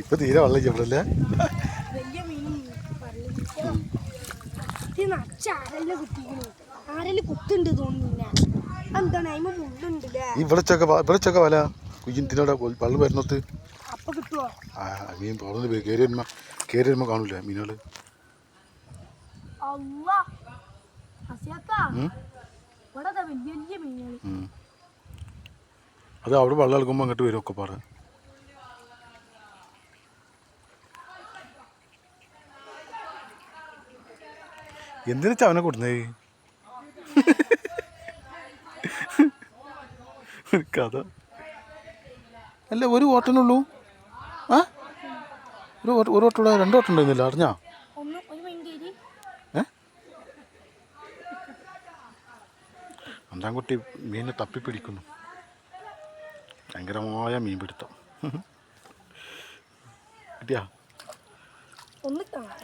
ഇപ്പൊ തീരെ വെള്ളം ഈ ഇവിടെച്ചൊക്കെ വല. കുയ്യത്തിനോടെ വെള്ളം വരുന്നത്. ആ മീൻ കയറി വരുമ്പോ കയറി വരുമ്പോ കാണൂല മീനുകൾ അത് അവിടെ വെള്ളം എടുക്കുമ്പോ അങ്ങോട്ട് വരും ഒക്കെ പാടെ എന്തിനാ ചവനെ കൊടുന്നേ ഒരു കഥ. അല്ല ഒരു ഓട്ടനുള്ളൂ. ആ? ഒരു ഒരു ഓട്ടം രണ്ട് ഓട്ടം ഉണ്ടായിരുന്നില്ല അറിഞ്ഞാ? അണ്ടാൻകുട്ടി മീനെ തപ്പിപ്പിടിക്കുന്നു. ഭയങ്കരമായ മീൻ പിടുത്തം കിട്ടിയാ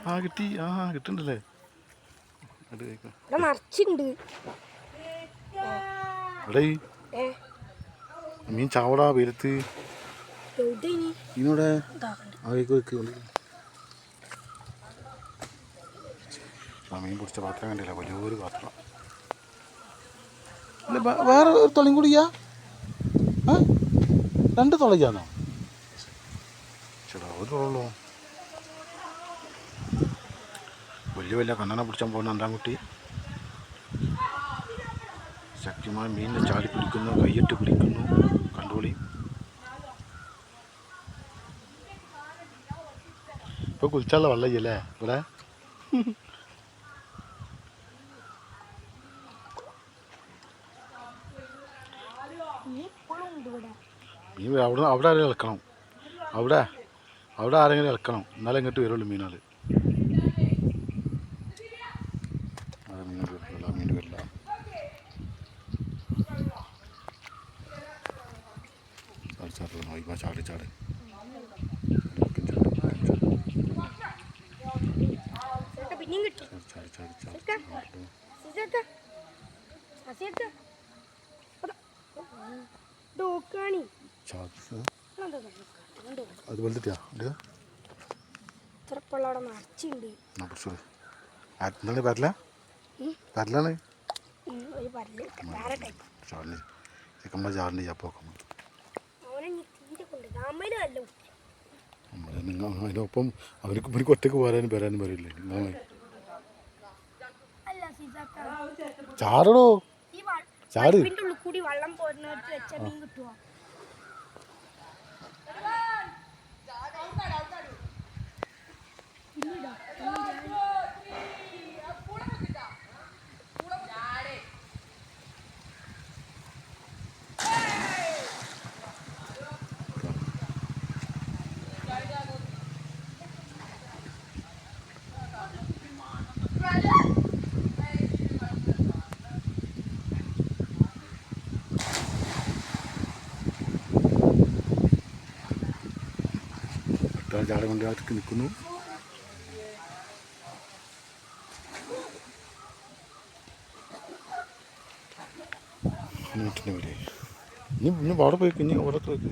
ആ കിട്ടി. ആ കിട്ടുന്നുണ്ടല്ലേ. ഇവിടെ മീൻ ചാവടാ വെരുത്ത് എവിടെ ഇനി ഇതിനോടെ ഇതാക്കണ്ട് ആ വെക്ക് വെക്ക് കൊണ്ട് ആ മീൻ പിടിച്ച പാത്രം കണ്ടില്ല വലിയൊരു പാത്രം. വേറെ ഒരു തുളയും കൂടിയാ ആ രണ്ട് തുളയ്ക്കാന്നോ ചേട്ടാ ഒരു തുള്ളൂ വലിയ വലിയ കണ്ണനെ പിടിച്ചാൻ പോകുന്ന അന്താൻകുട്ടി കുട്ടി. ശക്തിമായ മീനിനെ ചാടി പിടിക്കുന്നു കൈയിട്ട് പിടിക്കുന്നു കണ്ടോളി. ഇപ്പൊ കുളിച്ചുള്ള വെള്ളയ്യല്ലേ ഇവിടെ. മീൻ അവിടെ അവിടെ ആരെങ്കിലും ഇളക്കണം. അവിടെ അവിടെ ആരെങ്കിലും ഇളക്കണം. എന്നാലേ ഇങ്ങോട്ട് വരുള്ളൂ മീനുകൾ അത് മീൻ വരില്ല മീൻ വരില്ല ചാടി ചാടി. നോയിപ്പോ ചാടി ചാടി ചാടി. അത്. വലുതാ ഇടുക ഇത്രപ്പുള്ള അവിടെ നിറച്ചുണ്ട് എന്നാ പിടിച്ചോളൂ എന്താണ് പരല. പരലാണ് ചാടിന്. ചിക്കമ്മ ചാടിന്. ചപ്പോക്കം അതിനൊപ്പം അവർക്ക് ഇവർക്ക് ഒറ്റയ്ക്ക് പോരാനും വരാനും വരില്ലേ ചാടടോ? വ- ചാട്. ചാട കൊണ്ട് അടുത്ത് നിൽക്കുന്നു. ഇനി ഇനി പാടെ പോയി ഇനി ഓരോ പോയി